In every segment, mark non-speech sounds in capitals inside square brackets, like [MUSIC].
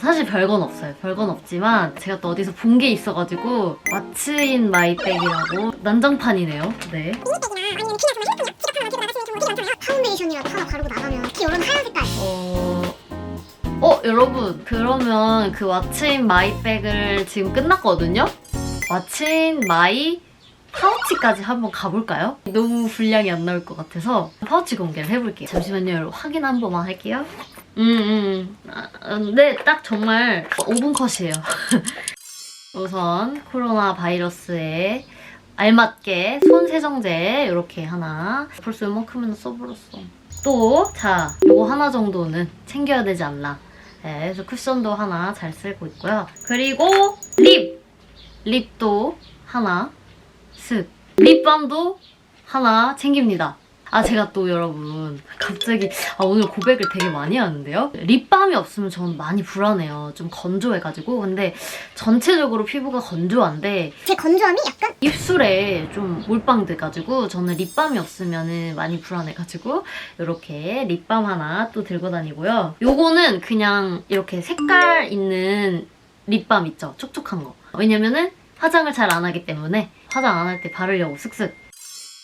사실 별건 없어요. 별건 없지만 제가 또 어디서 본 게 있어가지고 왓츠인 마이백이라고 난장판이네요. 네. 파운데이션이라도 하나 바르고 나가면 특히 이런 하얀 색깔 어... 어 여러분 그러면 그 왓츠인 마이백을 지금 끝났거든요? 왓츠인 마이 파우치까지 한번 가볼까요? 너무 분량이 안 나올 것 같아서 파우치 공개를 해볼게요. 잠시만요, 여러분. 확인 한 번만 할게요. 음, 음. 아, 음, 네, 딱 정말 5분 컷이에요. [LAUGHS] 우선 코로나 바이러스에 알맞게 손 세정제 이렇게 하나. 벌써 이만큼이나 써버렸어. 또, 자, 요거 하나 정도는 챙겨야 되지 않나. 네, 그래서 쿠션도 하나 잘 쓰고 있고요. 그리고 립! 립도 하나 슥. 립밤도 하나 챙깁니다. 아, 제가 또 여러분, 갑자기, 아, 오늘 고백을 되게 많이 하는데요? 립밤이 없으면 저는 많이 불안해요. 좀 건조해가지고. 근데 전체적으로 피부가 건조한데, 제 건조함이 약간 입술에 좀 몰빵 돼가지고, 저는 립밤이 없으면 많이 불안해가지고, 이렇게 립밤 하나 또 들고 다니고요. 요거는 그냥 이렇게 색깔 있는 립밤 있죠? 촉촉한 거. 왜냐면은 화장을 잘 안 하기 때문에 화장 안 할 때 바르려고 쓱쓱.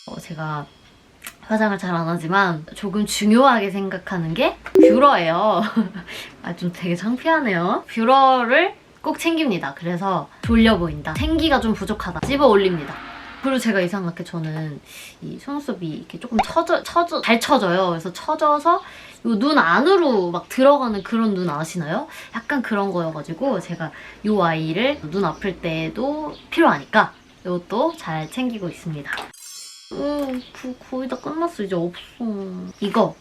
어, 제가 화장을 잘 안 하지만 조금 중요하게 생각하는 게 뷰러예요. [LAUGHS] 아, 좀 되게 창피하네요. 뷰러를 꼭 챙깁니다. 그래서 졸려 보인다. 생기가 좀 부족하다. 집어 올립니다. 그리고 제가 이상하게 저는 이 속눈썹이 이렇게 조금 처져, 처져, 잘 처져요. 그래서 처져서 요눈 안으로 막 들어가는 그런 눈 아시나요? 약간 그런 거여가지고 제가 요 아이를 눈 아플 때도 필요하니까 이것도 잘 챙기고 있습니다. 음, 그, 거의 다 끝났어. 이제 없어. 이거.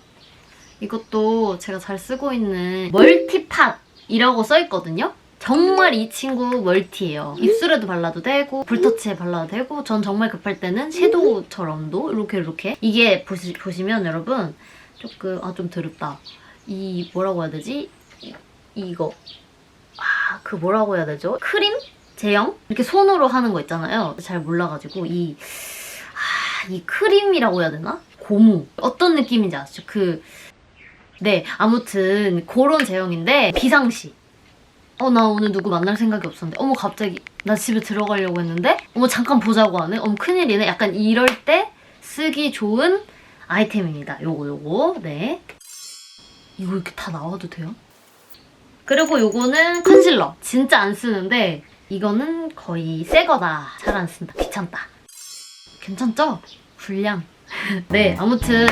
이것도 제가 잘 쓰고 있는 멀티팟이라고 써있거든요? 정말 이 친구 멀티예요. 입술에도 발라도 되고 볼터치에 발라도 되고 전 정말 급할 때는 섀도우처럼도 이렇게 이렇게 이게 보시, 보시면 여러분 조금 아 좀 더럽다. 이 뭐라고 해야 되지? 이- 이거 아 그 뭐라고 해야 되죠? 크림 제형 이렇게 손으로 하는 거 있잖아요. 잘 몰라가지고 이 아, 이 크림이라고 해야 되나? 고무. 어떤 느낌인지 아시죠? 그, 네, 아무튼, 그런 제형인데, 비상시. 어, 나 오늘 누구 만날 생각이 없었는데, 어머, 갑자기, 나 집에 들어가려고 했는데, 어머, 잠깐 보자고 하네? 어머, 큰일이네? 약간 이럴 때 쓰기 좋은 아이템입니다. 요거, 요거, 네. 이거 이렇게 다 나와도 돼요? 그리고 요거는 컨실러. 진짜 안 쓰는데, 이거는 거의 새 거다. 잘 안 쓴다. 귀찮다. 괜찮죠? 분량. [LAUGHS] 네, 아무튼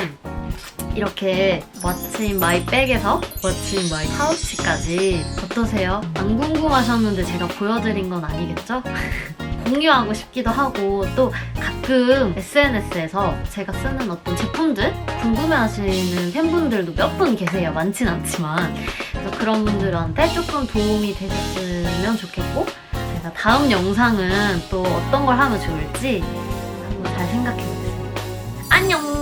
이렇게 왓츠인 마이 백에서 왓츠인 마이 파우치까지 어떠세요? 안 궁금하셨는데 제가 보여드린 건 아니겠죠? [LAUGHS] 공유하고 싶기도 하고 또 가끔 SNS에서 제가 쓰는 어떤 제품들 궁금해하시는 팬분들도 몇 분 계세요. 많진 않지만 그래서 그런 분들한테 조금 도움이 되셨으면 좋겠고 제가 다음 영상은 또 어떤 걸 하면 좋을지 잘 생각해보겠습니다. 안녕!